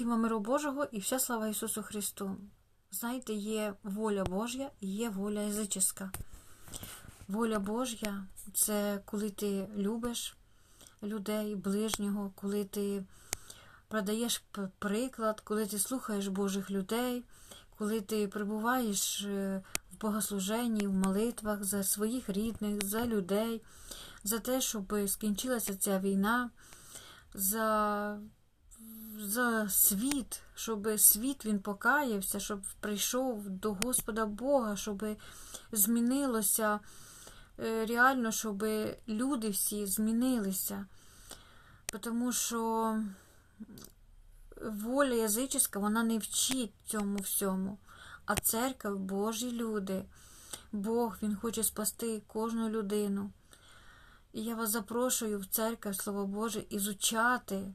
Всім вам миру Божого і вся слава Ісусу Христу. Знаєте, є воля Божя і є воля язичська. Воля Божя це коли ти любиш людей, ближнього, коли ти продаєш приклад, коли ти слухаєш Божих людей, коли ти перебуваєш е, в богослуженні, в молитвах за своїх рідних, за людей, за те, щоб скінчилася ця війна, за за світ, щоб світ він покаявся, щоб прийшов до Господа Бога, щоб змінилося е, реально, щоб люди всі змінилися. Тому що воля язичська, вона не вчить цьому всьому. А церква, Божі люди, Бог, Він хоче спасти кожну людину. І я вас запрошую в церкву, Слово Боже, ізучати